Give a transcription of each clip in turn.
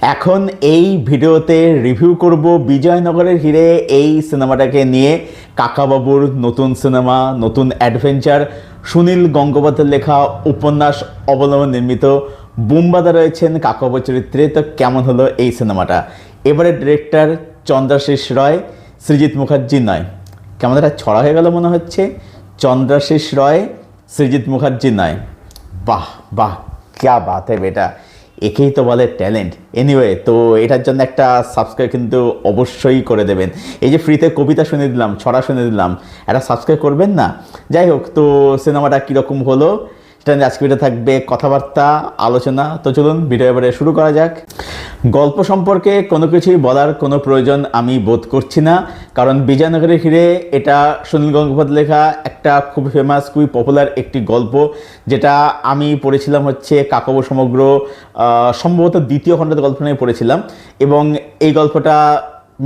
এখন এই ভিডিওতে রিভিউ করব বিজয়নগরের হিরে এই সিনেমাটাকে নিয়ে। কাকাবাবুর নতুন সিনেমা, নতুন অ্যাডভেঞ্চার সুনীল গঙ্গোপাধ্যায়ের লেখা উপন্যাস অবলম্বন নির্মিত। বুম্বাদা রয়েছেন কাকাবাবু চরিত্রে, তো কেমন হলো এই সিনেমাটা? এবারে ডিরেক্টর চন্দ্রাশিস রয় সৃজিৎ মুখার্জি নয়। কেমন একটা ছড়া হয়ে গেল মনে হচ্ছে। চন্দ্রাশিস রয় সৃজিৎ মুখার্জি নয়। বাহ বাহ, ক্যা বাত বেটা। একেই তো বলে ট্যালেন্ট এনিওয়ে তো এটার জন্য একটা সাবস্ক্রাইব কিন্তু অবশ্যই করে দেবেন। এই যে ফ্রিতে কবিতা শুনে দিলাম, ছড়া শুনে দিলাম এটা সাবস্ক্রাইব করবেন না? যাই হোক, তো সিনেমাটা কীরকম হলো? সেটা আজকে ভিডিও থাকবে কথাবার্তা, আলোচনা। তো চলুন ভিডিও এবারে শুরু করা যাক। গল্প সম্পর্কে কোনো কিছুই বলার কোনো প্রয়োজন আমি বোধ করছি না, কারণ বিজয়নগরের হিরে এটা সুনীল গঙ্গোপাধ্যায় লেখা একটা খুব ফেমাস খুবই পপুলার একটি গল্প, যেটা আমি পড়েছিলাম হচ্ছে কাকাবু সমগ্র সম্ভবত দ্বিতীয় খণ্ডের গল্প নিয়ে পড়েছিলাম এবং এই গল্পটা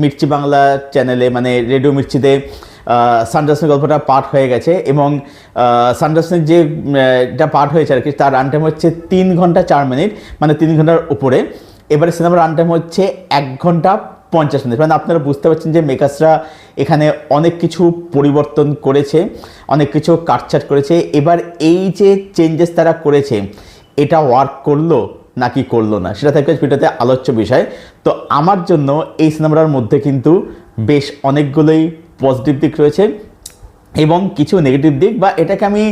মির্চি বাংলা চ্যানেলে মানে রেডিও মির্চিতে সানডাসনের গল্পটা পাঠ হয়ে গেছে এবং সানডাসনের যে এটা পাঠ হয়েছে আর কি, তার রান টাইম হচ্ছে তিন ঘণ্টা চার মিনিট মানে তিন ঘণ্টার উপরে। এবারে সিনেমার রান টাইম হচ্ছে এক ঘণ্টা পঞ্চাশ মিনিট। মানে আপনারা বুঝতে পারছেন যে মেকার্সরা এখানে অনেক কিছু পরিবর্তন করেছে, অনেক কিছু কাটছাট করেছে। এবার এই যে চেঞ্জেস তারা করেছে, এটা ওয়ার্ক করল নাকি করল না? সেটা থাকবে ভিডিওতে আলোচ্য বিষয়। তো আমার জন্য এই সিনেমাটার মধ্যে কিন্তু বেশ অনেকগুলোই পজিটিভ দিক রয়েছে এবং কিছু নেগেটিভ দিক বা এটাকে আমি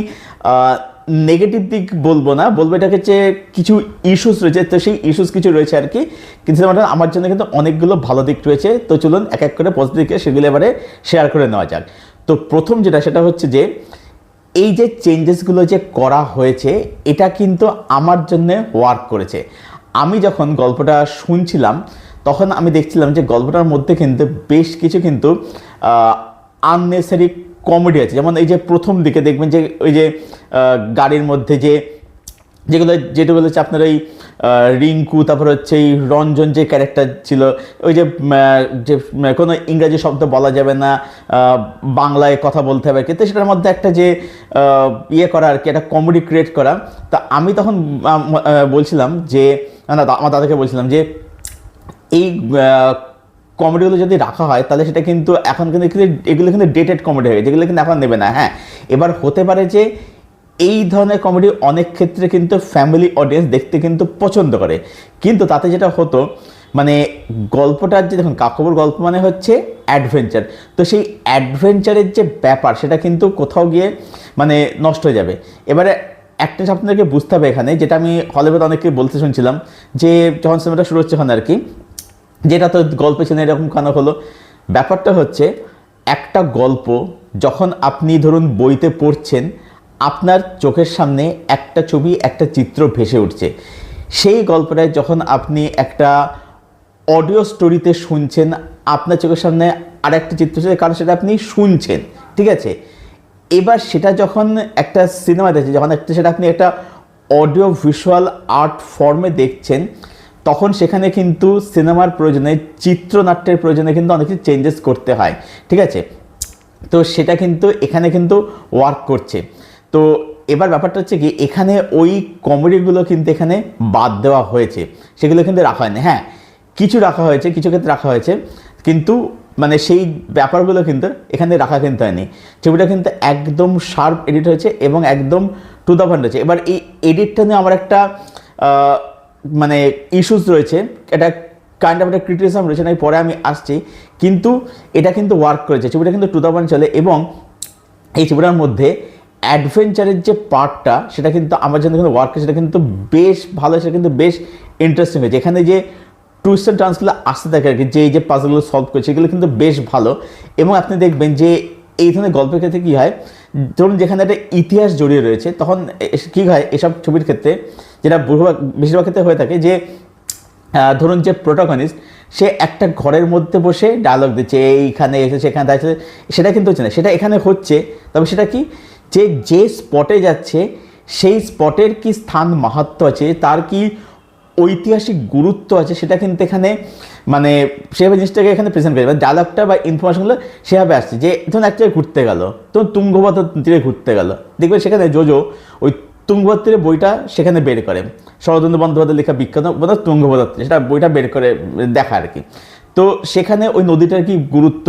নেগেটিভ দিক বলব না, বলব এটাকে হচ্ছে কিছু ইস্যুস রয়েছে, তো সেই ইস্যুস কিছু রয়েছে আর কি। কিন্তু আমার জন্য কিন্তু অনেকগুলো ভালো দিক রয়েছে। তো চলুন এক এক করে পজিটিভ দিকে সেগুলো এবারে শেয়ার করে নেওয়া যাক। তো প্রথম যেটা, সেটা হচ্ছে যে, এই যে চেঞ্জেসগুলো যে করা হয়েছে, এটা কিন্তু আমার জন্য ওয়ার্ক করেছে। আমি যখন গল্পটা শুনছিলাম, তখন আমি দেখছিলাম যে গল্পটার মধ্যে কিন্তু বেশ কিছু কিন্তু আননেসারি কমেডি আছে। যেমন এই যে প্রথম দিকে দেখবেন যে ওই যে গাড়ির মধ্যে যে, যেগুলো, যেটা বলেছে আপনার ওই রিঙ্কু, তারপর হচ্ছে এই রঞ্জন যে ক্যারেক্টার ছিল, ওই যে যে কোনো ইংরাজি শব্দ বলা যাবে না বাংলায় কথা বলতে হবে কিন্তু সেটার মধ্যে একটা যে ইয়ে করা আর কি, একটা কমেডি ক্রিয়েট করা। তা আমি তখন বলছিলাম যে, না আমার দাদাকে বলছিলাম যে, এই কমেডিগুলো যদি রাখা হয়, তাহলে সেটা কিন্তু এখন কিন্তু এগুলো কিন্তু ডেটেড কমেডি হয়ে যেগুলো কিন্তু এখন নেবে না হ্যাঁ। এবার হতে পারে যে এই ধরনের কমেডি অনেক ক্ষেত্রে কিন্তু ফ্যামিলি অডিয়েন্স দেখতে কিন্তু পছন্দ করে। কিন্তু তাতে যেটা হতো মানে গল্পটার যে দেখুন, কাকবর গল্প মানে হচ্ছে অ্যাডভেঞ্চার তো সেই অ্যাডভেঞ্চারের যে ব্যাপার, সেটা কিন্তু কোথাও গিয়ে মানে নষ্ট হয়ে যাবে। এবারে একটা আপনাদেরকে বুঝতে হবে এখানে, যেটা আমি হলিউড অনেককে বলতে শুনছিলাম, যে যখন সিনেমাটা শুরু হচ্ছে ওখানে আর কি যেটা তো গল্পের ছিল এরকম কেন হলো? ব্যাপারটা হচ্ছে, একটা গল্প যখন আপনি ধরুন বইতে পড়ছেন, আপনার চোখের সামনে একটা ছবি, একটা চিত্র ভেসে উঠছে। সেই গল্পটায় যখন আপনি একটা অডিও স্টোরিতে শুনছেন, আপনার চোখের সামনে আর একটা চিত্র ছিল কারণ সেটা আপনি শুনছেন, ঠিক আছে? এবার সেটা যখন একটা সিনেমা দেখছে যখন একটা, সেটা আপনি একটা অডিও ভিজুয়াল আর্ট ফর্মে দেখছেন তখন সেখানে কিন্তু সিনেমার প্রয়োজনে, চিত্রনাট্যের প্রয়োজনে কিন্তু অনেক কিছু চেঞ্জেস করতে হয়, ঠিক আছে? তো সেটা কিন্তু এখানে কিন্তু ওয়ার্ক করছে। তো এবার ব্যাপারটা হচ্ছে কি, এখানে ওই কমেডিগুলো কিন্তু এখানে বাদ দেওয়া হয়েছে। সেগুলো কিন্তু রাখা হয়নি। হ্যাঁ কিছু রাখা হয়েছে, কিছু ক্ষেত্রে রাখা হয়েছে, কিন্তু মানে সেই ব্যাপারগুলো কিন্তু এখানে রাখা কিন্তু হয়নি। ছবিটা কিন্তু একদম শার্প এডিট হয়েছে এবং একদম টু দ্য পয়েন্ট হয়েছে। এবার এই এডিটটা নিয়ে আমার একটা মানে ইস্যুস রয়েছে, এটা কাইন্ড অফ একটা ক্রিটিসিজম রয়েছে না পরে আমি আসছি। কিন্তু এটা কিন্তু ওয়ার্ক করেছে, ছবিটা কিন্তু টু পয়েন্ট চলে এবং এই ছবিটার মধ্যে অ্যাডভেঞ্চারের যে পার্টটা সেটা কিন্তু আমার জন্য কিন্তু ওয়ার্ক সেটা কিন্তু বেশ ভালো, সেটা কিন্তু বেশ ইন্টারেস্টিং হয়েছে। এখানে যে টুইস্ট অ্যান্ড টার্নসগুলো আসতে থাকে আর কি, যে এই যে পাজলগুলো সলভ করছে, এগুলো কিন্তু বেশ ভালো। এবং আপনি দেখবেন যে এই ধরনের গল্পের ক্ষেত্রে কী হয় ধরুন যেখানে একটা ইতিহাস জড়িয়ে রয়েছে, তখন কী হয়? এসব ছবির ক্ষেত্রে যেটা বেশিরভাগ বেশিরভাগ ক্ষেত্রে হয়ে থাকে যে ধরুন যে প্রোটাগনিস্ট সে একটা ঘরের মধ্যে বসে ডায়লগ দিচ্ছে, এইখানে এসে, সেখানে দাঁড়িয়েছে সেটা কিন্তু হচ্ছে না। সেটা এখানে হচ্ছে, তবে সেটা কি? যে যে স্পটে যাচ্ছে, সেই স্পটের কি স্থান মাহাত্ম আছে? তার কি ঐতিহাসিক গুরুত্ব আছে, সেটা কিন্তু এখানে মানে সেভাবে জিনিসটাকে এখানে প্রেজেন্ট করে ডায়লগটা বা ইনফরমেশনগুলো সেভাবে আসছে যে, ধরুন এক জায়গায় ঘুরতে গেল তো তুঙ্গভদ্র তীরে ঘুরতে গেল, দেখবেন সেখানে জোজো ওই তুঙ্গভদ্রের বইটা সেখানে বের করে শরদিন্দু বন্দ্যোপাধ্যায় লেখা বিখ্যাত বোধহয় তুঙ্গভদ্রে সেটা বইটা বের করে দেখা আর কি তো সেখানে ওই নদীটার কি গুরুত্ব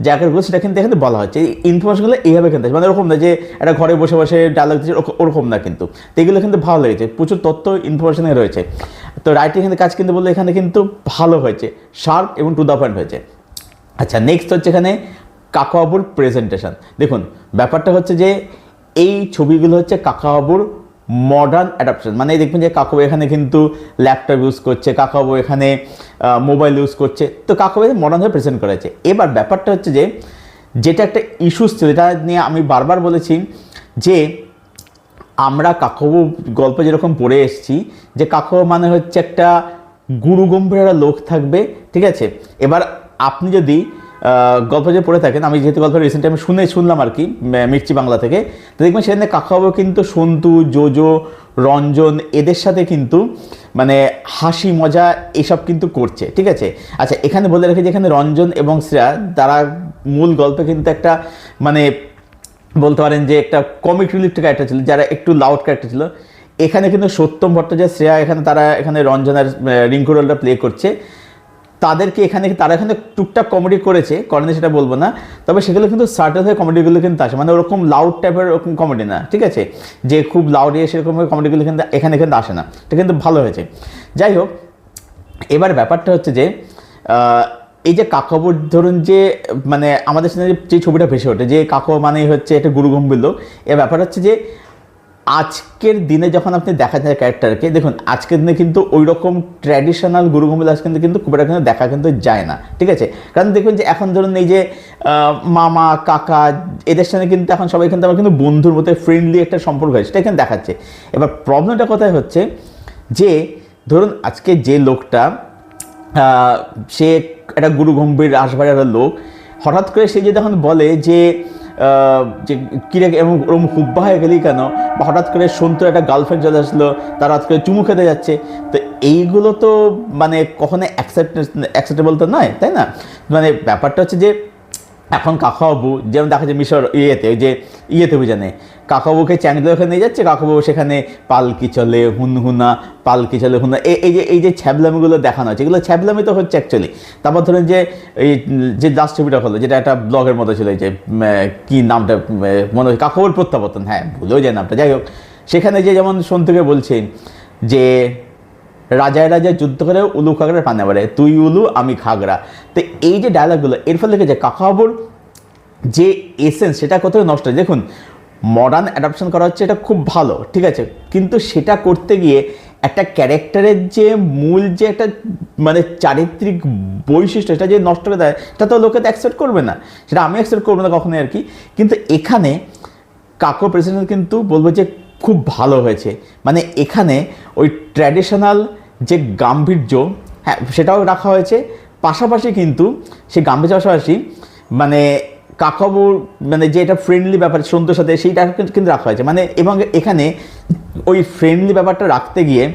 জায়গাগুলো সেটা কিন্তু এখানে বলা হচ্ছে। ইনফরমেশনগুলো এইভাবে কিন্তু। মানে ওরকম না যে একটা ঘরে বসে বসে ডায়লগ দিচ্ছে ওরকম- না কিন্তু। তো এগুলো কিন্তু ভালো লেগেছে। প্রচুর তথ্য ইনফরমেশনে রয়েছে। তো রাইটিং এখানে কাজ কিন্তু বললে এখানে কিন্তু ভালো হয়েছে। শার্প এবং টু দ্য পয়েন্ট হয়েছে। আচ্ছা নেক্সট হচ্ছে এখানে কাকাবাবুর প্রেজেন্টেশন দেখুন, ব্যাপারটা হচ্ছে যে এই ছবিগুলো হচ্ছে কাকাবাবুর মডার্ন অ্যাডাপশন মানে দেখবেন যে কাকাবু এখানে কিন্তু ল্যাপটপ ইউজ করছে, কাকাবু এখানে মোবাইল ইউজ করছে। তো কাকাবু মডার্নভাবে প্রেজেন্ট করেছে। এবার ব্যাপারটা হচ্ছে যে, যেটা একটা ইস্যুস ছিল, এটা নিয়ে আমি বারবার বলেছি যে, আমরা কাকাবু গল্প যেরকম পড়ে এসেছি, যে কাকাবু মানে হচ্ছে একটা গুরু গম্ভীর একটা লোক থাকবে, ঠিক আছে? এবার আপনি যদি গল্প যে পড়ে থাকেন, আমি যেহেতু গল্প রিসেন্ট আমি শুনে শুনলাম আর কি মির্চি বাংলা থেকে, তো দেখবেন সেখানে কাকাবু কিন্তু সন্তু, জোজো, রঞ্জন, এদের সাথে কিন্তু মানে হাসি, মজা এসব কিন্তু করছে, ঠিক আছে? আচ্ছা এখানে বলে রাখি যে এখানে রঞ্জন এবং শ্রেয়া, তারা মূল গল্পে কিন্তু একটা মানে বলতে পারেন যে একটা কমিক রিলিফ ক্যারেক্টার ছিল, যারা একটু লাউড ক্যারেক্টার ছিল। এখানে কিন্তু সত্যম ভট্টাচার্য, শ্রেয়া, এখানে তারা, এখানে রঞ্জনের রিঙ্কু রোলটা প্লে করছে। তাদেরকে এখানে, তারা এখানে টুকটাক কমেডি করেছে, করেনি সেটা বলব না। তবে সেগুলো কিন্তু সার্টেন হয়ে কমেডিগুলো কিন্তু আসে। মানে ওরকম লাউড টাইপের ওরকম কমেডি না, ঠিক আছে? যে খুব লাউড ইয়ে সেরকম কমেডিগুলো কিন্তু এখানে কিন্তু আসে না। এটা কিন্তু ভালো হয়েছে। যাই হোক, এবার ব্যাপারটা হচ্ছে যে এই যে কাকাবুর ধরুন যে মানে আমাদের সাথে যে ছবিটা ভেসে ওঠে, যে কাকু মানেই হচ্ছে একটা গুরু গম্ভীর লোক এর ব্যাপার হচ্ছে যে আজকের দিনে যখন আপনি দেখা যায় ক্যারেক্টারকে দেখুন, আজকের দিনে কিন্তু ওই রকম ট্র্যাডিশনাল গুরু গম্ভীর আজ কিন্তু কিন্তু খুব একটা কিন্তু দেখা কিন্তু যায় না, ঠিক আছে? কারণ দেখুন যে এখন ধরুন এই যে মামা, কাকা, এদের সাথে কিন্তু এখন সবাই কিন্তু আমার কিন্তু বন্ধুর মতো ফ্রেন্ডলি একটা সম্পর্ক হয়েছে সেটা এখানে দেখাচ্ছে। এবার প্রবলেমটা কোথায় হচ্ছে? যে, ধরুন আজকে যে লোকটা সে একটা গুরু গম্ভীর একটা লোক, হঠাৎ করে সে যে তখন বলে যে যে কিরে এরকম ওরম হুব্বা হয়ে গেলি কেন? বা হঠাৎ করে সন্তুর একটা গার্লফ্রেন্ড চলে আসলো, তারা হঠাৎ করে চুমু খেতে যাচ্ছে। তো এইগুলো তো মানে কখনো অ্যাকসেপ্ট অ্যাকসেপ্টেবল তো নয়, তাই না? মানে ব্যাপারটা হচ্ছে যে এখন কাকাবাবু, যেমন দেখা যায় মিশর ইয়েতে, ওই যে ইয়েতে জানে কাকাবুকে ওখানে নিয়ে যাচ্ছে, কাকাবাবু সেখানে পালকি চলে, হুনহুনা, পালকি চলে হুনা এই যে এই যে ছ্যাবলামিগুলো দেখানো হচ্ছে, এগুলো ছ্যাবলামি তো হচ্ছে অ্যাকচুয়ালি তারপর ধরেন যে, এই যে লাস্ট ছবিটা হলো, যেটা একটা ব্লগের মতো ছিল যে কি নামটা মনে হয় কাকাবুর প্রত্যাবর্তন হ্যাঁ ভুলেও যায় নামটা, যাই হোক। সেখানে যে যেমন সন্তুকে বলছে, যে রাজায় রাজায় যুদ্ধ করে উলু খাগড়ার পানে বাড়ে তুই উলু, আমি খাগড়া। তো এই যে ডায়লগগুলো এর ফলে দেখে যে কাকাবাবুর যে এসেন্স সেটা কোথাও নষ্ট হয়? দেখুন মডার্ন অ্যাডাপশন করা হচ্ছে এটা খুব ভালো, ঠিক আছে? কিন্তু সেটা করতে গিয়ে একটা ক্যারেক্টারের যে মূল যে একটা মানে চারিত্রিক বৈশিষ্ট্য সেটা যে নষ্ট করে দেয়, সেটা তো লোকে তো অ্যাকসেপ্ট করবে না। সেটা আমি অ্যাকসেপ্ট করব না কখনোই আর কি। কিন্তু এখানে কাকো প্রেসিডেন্ট কিন্তু বলব যে খুব ভালো হয়েছে। মানে এখানে ওই ট্র্যাডিশনাল যে গাম্ভীর্য হ্যাঁ সেটাও রাখা হয়েছে। পাশাপাশি কিন্তু সে গাম্ভীর্য পাশাপাশি মানে কাকাবুর মানে যে এটা ফ্রেন্ডলি ব্যাপার সন্ধ্যর সাথে সেইটা কিন্তু- কিন্তু রাখা হয়েছে। মানে এবং এখানে ওই ফ্রেন্ডলি ব্যাপারটা রাখতে গিয়ে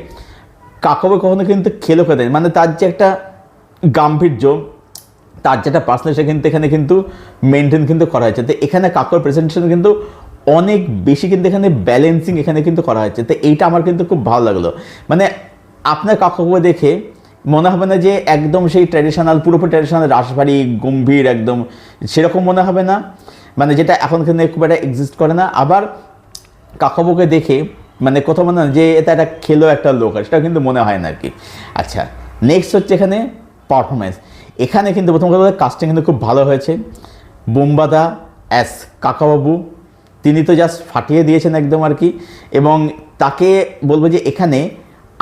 কাকাবু কখনো কিন্তু খেলো খেতে মানে তার যে একটা গাম্ভীর্য, তার যেটা পার্সোনাল সে কিন্তু এখানে কিন্তু মেনটেন কিন্তু করা হয়েছে। তো এখানে কাকুর প্রেজেন্টেশন কিন্তু অনেক বেশি কিন্তু এখানে ব্যালেন্সিং এখানে কিন্তু করা হয়েছে। তো এইটা আমার কিন্তু খুব ভালো লাগল। মানে আপনার কাকুকে দেখে মনে হবে না যে একদম সেই ট্র্যাডিশনাল পুরোপুরি ট্র্যাডিশনাল রাসবাড়ি গম্ভীর একদম, সেরকম মনে হবে না। মানে যেটা এখন এখানে খুব একটা এক্সিস্ট করে না। আবার কাকাবুকে দেখে মানে কোথাও মনে যে এটা একটা খেলো একটা লোক সেটা কিন্তু মনে হয় না আর কি আচ্ছা নেক্সট হচ্ছে এখানে পারফরমেন্স এখানে কিন্তু প্রথম কথা কাস্টিং কিন্তু খুব ভালো হয়েছে। বোম্বাদা অ্যাস কাকাবাবু, তিনি তো জাস্ট ফাটিয়ে দিয়েছেন একদম আর কি এবং তাকে বলব যে এখানে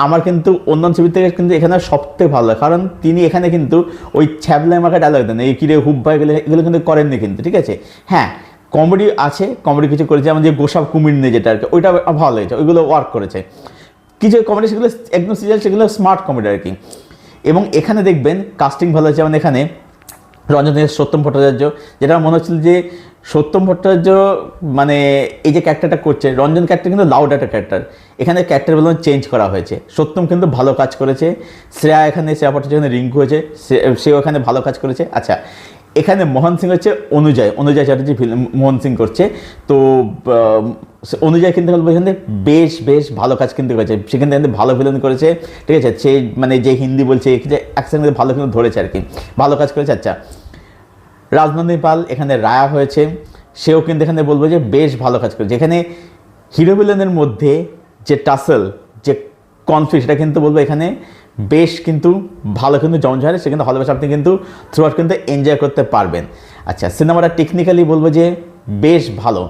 আমার কিন্তু অন্যান্য ছবির থেকে কিন্তু এখানে সবথেকে ভালো লাগে। কারণ তিনি এখানে কিন্তু ওই ছ্যাবলাই মার্কা ডায়লগ দেন। এই কিরে হুব ভাই গেলে এগুলো কিন্তু করেননি কিন্তু, ঠিক আছে? হ্যাঁ কমেডি আছে কমেডি কিছু করেছে, যেমন যে গোসাপ কুমির নিয়ে যেটা আর কি, ওইটা ভালো লেগেছে, ওইগুলো ওয়ার্ক করেছে। কিছু কমেডি সেগুলো, একদম সিরিয়াল সেগুলো স্মার্ট কমেডি আর কি। এবং এখানে দেখবেন কাস্টিং ভালো আছে, যেমন এখানে রঞ্জনের সত্যম ভট্টাচার্য, যেটা মনে হচ্ছিল যে সত্যম ভট্টাচার্য মানে এই যে ক্যারেক্টারটা করছে, রঞ্জন ক্যারেক্টার কিন্তু লাউড একটা ক্যারেক্টার এখানে ক্যারেক্টার বলে চেঞ্জ করা হয়েছে। সত্যম কিন্তু ভালো কাজ করেছে। শ্রেয়া এখানে, শ্রেয়া ভট্টাচার্য এখানে রিঙ্কু হয়েছে সে- এখানে ভালো কাজ করেছে। আচ্ছা এখানে মোহন সিং হচ্ছে অনুজয়। অনুজয় চ্যাটার্জি মোহন সিং করছে। তো অনুযায়ী কিন্তু বলব এখানে বেশ বেশ ভালো কাজ কিন্তু করেছে। সেখানে কিন্তু ভালো ভিলেন করেছে। ঠিক আছে, সে মানে যে হিন্দি বলছে যে এক ভালো কিন্তু ধরেছে আর কি। ভালো কাজ করেছে আচ্ছা। রাজনন্দী পাল এখানে রায়া হয়েছে। সেও কিন্তু এখানে বলব যে বেশ ভালো কাজ করে। যেখানে হিরো ভিলেনের মধ্যে যে টাসেল, যে কনফ্লিক্ট, সেটা কিন্তু বলব এখানে বেশ কিন্তু ভালো কিন্তু হয় সে কিন্তু হলে বসে আপনি কিন্তু থ্রু আউট কিন্তু এনজয় করতে পারবেন। আচ্ছা সিনেমাটা টেকনিক্যালি বলব যে বেশ ভালো।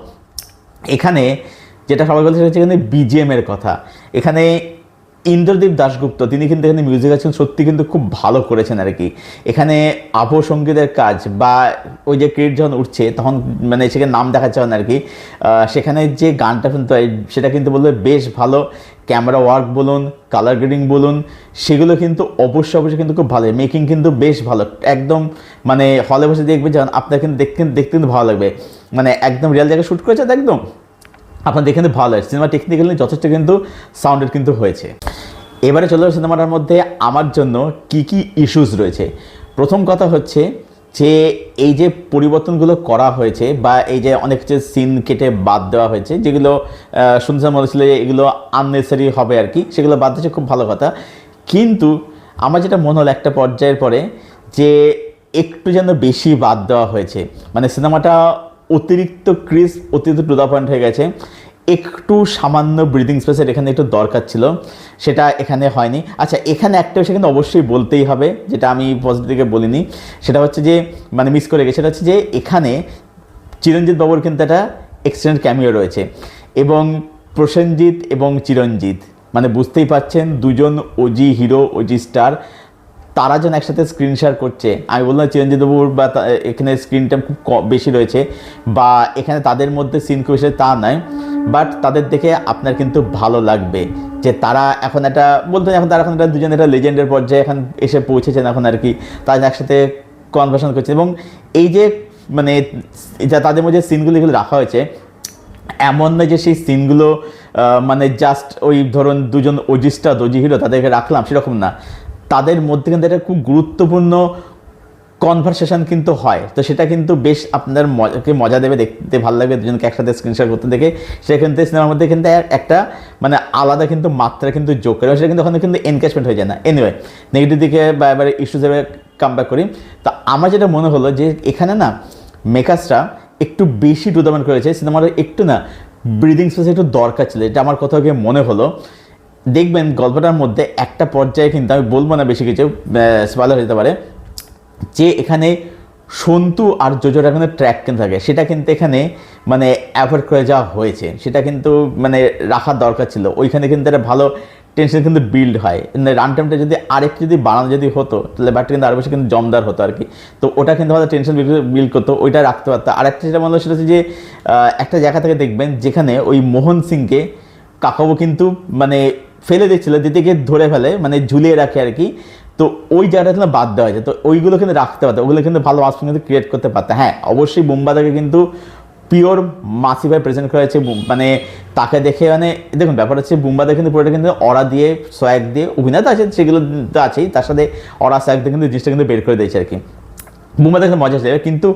এখানে যেটা সবাই বলতে সেটা হচ্ছে এখানে বিজিএম এর কথা। এখানে ইন্দ্রদীপ দাশগুপ্ত, তিনি কিন্তু এখানে মিউজিক আছেন, সত্যি কিন্তু খুব ভালো করেছেন আর কি। এখানে আবহ সঙ্গীতের কাজ বা ওই যে ক্রিট যখন উঠছে, তখন মানে সেখানে নাম দেখাচ্ছে আর কি সেখানে যে গানটা শুনতে হয়, সেটা কিন্তু বলবে বেশ ভালো। ক্যামেরা ওয়ার্ক বলুন কালার গ্রেডিং বলুন, সেগুলো কিন্তু অবশ্যই অবশ্যই কিন্তু খুব ভালো। মেকিং কিন্তু বেশ ভালো। একদম মানে হলে বসে দেখবে যখন আপনার কিন্তু দেখতে দেখতে কিন্তু ভালো লাগবে। মানে একদম রিয়েল জায়গায় শ্যুট করেছে একদম। আপনার দেখে কিন্তু ভালো লাগছে। সিনেমা টেকনিক্যালি যথেষ্ট কিন্তু সাউন্ডের কিন্তু হয়েছে। এবারে চলে সিনেমাটার মধ্যে আমার জন্য কি কি ইস্যুস রয়েছে। প্রথম কথা হচ্ছে যে এই যে পরিবর্তনগুলো করা হয়েছে বা এই যে অনেক যে সিন কেটে বাদ দেওয়া হয়েছে, যেগুলো শুনছিলাম ছিল যে এগুলো আননেসারি হবে আর কি, সেগুলো বাদ দিয়েছে খুব ভালো কথা। কিন্তু আমার যেটা মনে হলো একটা পর্যায়ের পরে যে একটু যেন বেশি বাদ দেওয়া হয়েছে। মানে সিনেমাটা অতিরিক্ত ক্রিস অতিরিক্ত টু দ্য পয়েন্ট হয়ে গেছে। একটু সামান্য ব্রিদিং স্পেসের এখানে একটু দরকার ছিল, সেটা এখানে হয়নি। আচ্ছা এখানে একটা বিষয় কিন্তু অবশ্যই বলতেই হবে, যেটা আমি পজিটিভ দিকে বলিনি। সেটা হচ্ছে যে মানে মিস করে গেছে, সেটা হচ্ছে যে, এখানে চিরঞ্জিত বাবুর কিন্তু একটা এক্সটেন্ড ক্যামিও রয়েছে। এবং প্রসেনজিৎ এবং চিরঞ্জিত মানে বুঝতেই পাচ্ছেন দুজন ওজি হিরো ওজি স্টার তারা যেন একসাথে স্ক্রিন শেয়ার করছে। আমি বললাম চিরঞ্জিত বাবুর বা এখানে স্ক্রিন টাইম খুব বেশি রয়েছে বা এখানে তাদের মধ্যে সিন খুব বেশি তা নয়। বাট তাদের দেখে আপনার কিন্তু ভালো লাগবে যে তারা এখন একটা, বলতে এখন তারা এখন একটা দুজন একটা লেজেন্ডের পর্যায়ে এখন এসে পৌঁছেছেন এখন আর কি। তারা একসাথে কনভার্সন করছে এবং এই যে মানে যা তাদের মধ্যে সিনগুলো এগুলো রাখা হয়েছে, এমন নয় যে সেই সিনগুলো মানে জাস্ট ওই ধরুন দুজন ওজিস্টা দজি হিরো তাদেরকে রাখলাম সেরকম না। তাদের মধ্যে কিন্তু একটা খুব গুরুত্বপূর্ণ কনভারসেশন কিন্তু হয়। তো সেটা কিন্তু বেশ আপনার মজাকে মজা দেবে, দেখতে ভালো লাগবে। দুজনকে একসাথে স্ক্রিনশট করতে দেখে কিন্তু সিনেমার মধ্যে কিন্তু একটা মানে আলাদা কিন্তু মাত্রা কিন্তু যোগ করে, সেটা কিন্তু ওখানে কিন্তু এনগেজমেন্ট হয়ে যায় না। এনিওয়ে নেগেটিভ দিকে বা এবারে ইস্যু হিসেবে কাম ব্যাক করি। তো আমার যেটা মনে হলো যে এখানে না মেকার্সরা একটু বেশি টুদামেন্ট করেছে। সিনেমার একটু না ব্রিদিং স্পেস একটু দরকার ছিল। এটা আমার কোথাও গিয়ে মনে হলো। দেখবেন গল্পটার মধ্যে একটা পর্যায়ে কিন্তু আমি বলব না বেশি কিছু স্পয়লার হতে পারে, যে এখানে সন্তু আর জোজোর এখানে ট্র্যাক কিন্তু থাকে। সেটা কিন্তু এখানে মানে অ্যাভয়েড করে যাওয়া হয়েছে। সেটা কিন্তু মানে রাখার দরকার ছিল। ওইখানে কিন্তু একটা ভালো টেনশন কিন্তু বিল্ড হয়। রান টাইমটা যদি আরেকটু যদি বাড়ানো যদি হতো, তাহলে ব্যাটটা কিন্তু আরও বেশি কিন্তু জমদার হতো আর কি। তো ওটা কিন্তু আমাদের টেনশন বিল্ড করতো, ওইটা রাখতে পারতো। আরেকটা যেটা মনে সেটা হচ্ছে যে একটা জায়গা থেকে দেখবেন যেখানে ওই মোহন সিংকে কাকাবু কিন্তু মানে ফেলে দিচ্ছিল দিদিকে ধরে ফেলে মানে ঝুলিয়ে রাখে আর কি। তো ওই জায়গাটা কিন্তু বাদ দেওয়া হয়েছে। তো ওইগুলো কিন্তু রাখতে পারতো, ওগুলো কিন্তু ভালো মাস কিন্তু ক্রিয়েট করতে পারতো। হ্যাঁ অবশ্যই বোম্বাদাকে কিন্তু পিওর মাসিভাবে প্রেজেন্ট করা হয়েছে মানে তাকে দেখে মানে দেখুন, ব্যাপার হচ্ছে বুম্বাদা কিন্তু পুরোটা কিন্তু অরা দিয়ে, সোয়াগ দিয়ে অভিনয় তো আছে, সেগুলো তো আছেই, তার সাথে অরা, সোয়াগ দিয়ে কিন্তু জিনিসটা কিন্তু বের করে দিয়েছে আর কি। বুম্বা দেখতে মজা ছিল কিন্তু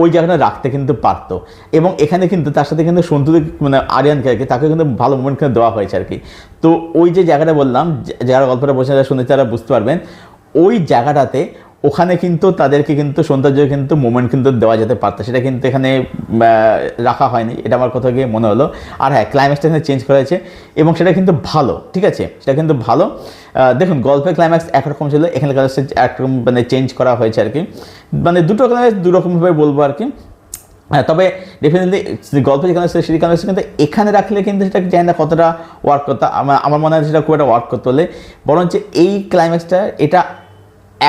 ওই জায়গাটা রাখতে কিন্তু পারত। এবং এখানে কিন্তু তার সাথে কিন্তু সন্তুলি মানে আরিয়ানকে আর কি, তাকে কিন্তু ভালো মুভমেন্ট কিন্তু দেওয়া হয়েছে আর কি। তো ওই যে জায়গাটা বললাম যারা গল্পটা বসে যারা শুনে তারা বুঝতে পারবেন, ওই জায়গাটাতে ওখানে কিন্তু তাদেরকে কিন্তু সৌন্দর্য কিন্তু মুভমেন্ট কিন্তু দেওয়া যেতে পারতো। সেটা কিন্তু এখানে রাখা হয়নি। এটা আমার কোথাও গিয়ে মনে হলো। আর হ্যাঁ ক্লাইম্যাক্সটা এখানে চেঞ্জ করা হয়েছে এবং সেটা কিন্তু ভালো, ঠিক আছে? সেটা কিন্তু ভালো। দেখুন, গল্পের ক্লাইম্যাক্স একরকম ছিল, এখানে ক্লাইম্যাক্স একরকম মানে চেঞ্জ করা হয়েছে আর কি। মানে দুটো ক্লাইম্যাক্স দুরকমভাবে বলব আর কি। হ্যাঁ তবে ডেফিনেটলি গল্প যেখানে আছে সেই কারণে কিন্তু এখানে রাখলে কিন্তু সেটা জানি না কতটা ওয়ার্ক করতো। আমার মনে হয় সেটা খুব একটা ওয়ার্ক করতে হলে বরঞ্চ এই ক্লাইম্যাক্সটা এটা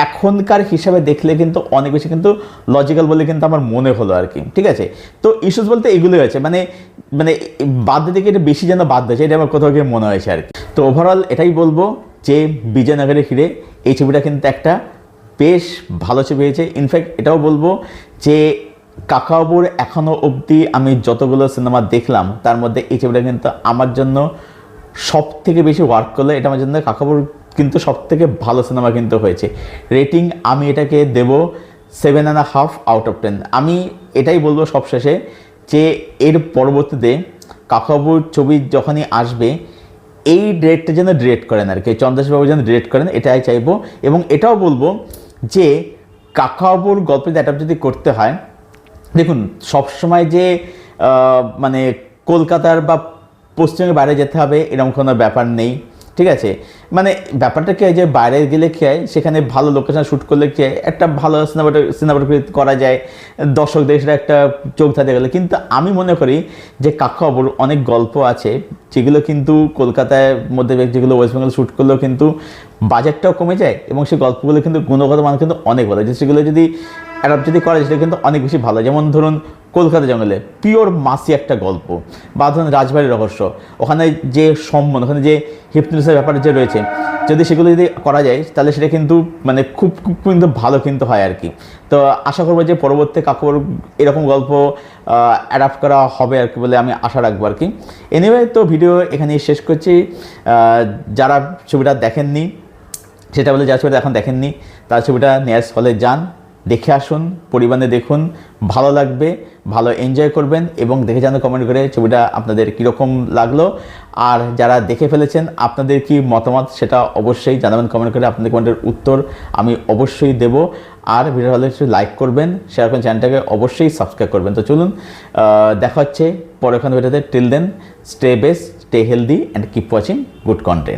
এখনকার হিসাবে দেখলে কিন্তু অনেক বেশি কিন্তু লজিক্যাল বলে কিন্তু আমার মনে হলো আর কি, ঠিক আছে? তো ইস্যুস বলতে এগুলোই আছে মানে মানে বাদ থেকে এটা বেশি যেন বাদ দিয়েছে এটা আমার কোথাও গিয়ে মনে হয়েছে আর কি। তো ওভারঅল এটাই বলব যে বিজয়নগরে ফিরে এই ছবিটা কিন্তু একটা বেশ ভালো ছবি হয়েছে। ইনফ্যাক্ট এটাও বলব যে কাকাবুর এখনও অবধি আমি যতগুলো সিনেমা দেখলাম, তার মধ্যে এই ছবিটা কিন্তু আমার জন্য সব থেকে বেশি ওয়ার্ক করল। এটা আমার জন্য কাকাবুর কিন্তু সব থেকে ভালো সিনেমা কিন্তু হয়েছে। রেটিং আমি এটাকে দেব seven and half out of ten আমি এটাই বলব সবশেষে যে এর পরবর্তীতে কাকাবুর ছবি যখনই আসবে, এই ডিরেক্টটা যেন ডিরেক্ট করেন আর কি চন্দ্রশেখর যেন ডিরেক্ট করেন, এটাই চাইব। এবং এটাও বলব যে কাকাবুর গল্পের অ্যাডাপ্ট যদি করতে হয়, দেখুন, সবসময় যে মানে কলকাতার বা পশ্চিমের বাইরে যেতে হবে, এরকম কোনো ব্যাপার নেই। ঠিক আছে? মানে ব্যাপারটা কি হয় যে বাইরে গেলে কি হয়, সেখানে ভালো লোকেশন শ্যুট করলে কি হয়, একটা ভালো সিনেমাটা সিনেমাটোগ্রাফি করা যায়, দর্শকদের সেটা একটা চোখ থাকতে গেলে। কিন্তু আমি মনে করি যে কাকাবুর অনেক গল্প আছে, যেগুলো কিন্তু কলকাতায় মধ্যে যেগুলো ওয়েস্ট বেঙ্গল শ্যুট করলেও কিন্তু বাজেটটাও কমে যায় এবং সেই গল্পগুলো কিন্তু গুণগত মান কিন্তু অনেক ভালো যে সেগুলো যদি অ্যাডাপ্ট যদি করা সেটা কিন্তু অনেক বেশি ভালো। যেমন ধরুন, কলকাতা জঙ্গলে পিওর মাসি একটা গল্প বা ধরুন রাজবাড়ির রহস্য। ওখানে যে সম্মান, ওখানে যে হিপনোসিসের ব্যাপার যে রয়েছে, যদি সেগুলো যদি করা যায়, তাহলে সেটা কিন্তু মানে খুব খুব কিন্তু ভালো কিন্তু হয় আর কি তো আশা করব যে পরবর্তী কাকুর এরকম গল্প অ্যাডাপ্ট করা হবে আর কি বলে আমি আশা রাখব আর কি এনিওয়ে তো ভিডিও এখানেই শেষ করছি। যারা ছবিটা দেখেননি, সেটা বলে যা ছবিটা এখন দেখেননি, তার ছবিটা নেয়াস হলে যান। দেখে আসুন পরিমাণে দেখুন, ভালো লাগবে, ভালো এনজয় করবেন এবং দেখে জানো কমেন্ট করে ছবিটা আপনাদের কীরকম লাগল। আর যারা দেখে ফেলেছেন, আপনাদের কি মতামত সেটা অবশ্যই জানাবেন কমেন্ট করে, আপনাদের কমেন্টের উত্তর আমি অবশ্যই দেব। আর ভিডিও ভালো একটু লাইক করবেন শেয়ার চ্যানেলটাকে অবশ্যই সাবস্ক্রাইব করবেন। তো চলুন দেখা হচ্ছে পরে ওখানে ভিডিওতে। Till then stay best stay healthy and keep watching good content